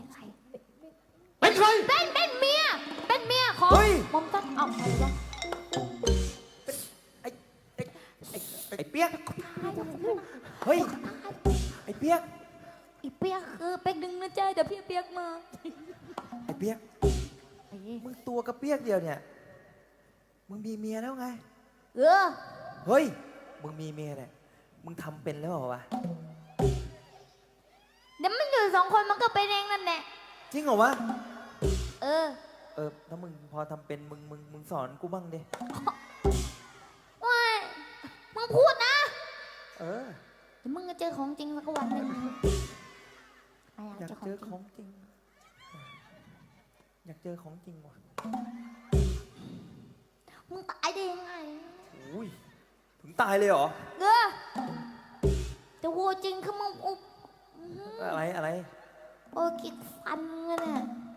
เป็นใคร เป็นใคร เป็นเป็นเมีย เป็นเมียของเฮ้ยมอมตันเอาใครวะไอ้ไอ้ไอ้ไอ้เปียก เฮ้ย ไอ้เปียก อีเปียกคือเป็นหนึ่งนะจ๊ะเดี๋ยวพี่เปียกมาไอ้เปียกเอ้ยมึงตัวกระเปียกเดียวเนี่ย มึงมีเมียแล้วไง เออ เฮ้ย มึงมีเมียเนี่ย มึงทำเป็นแล้วเหรอวะ เดี๋ยวมันอยู่สองคนมันก็ จริงเหรอวะ เออ เออถ้ามึงพอทำเป็นมึงมึงมึงสอนกูบ้างดิว้ายมึงพูดนะเออ เดี๋ยวมึงจะเจอของจริงสักวันหนึ่งไม่อยากอยากเจอขอเจงอจริของงจริง อยากเจอของจริงว่ะมึงตายได้ยังไง อุ้ยถึงตายเลยเหรอ เออแต่วัวจริงคือมึงอุบอื้อหืออะไรอะไร โอ้คิดฟันกันอะ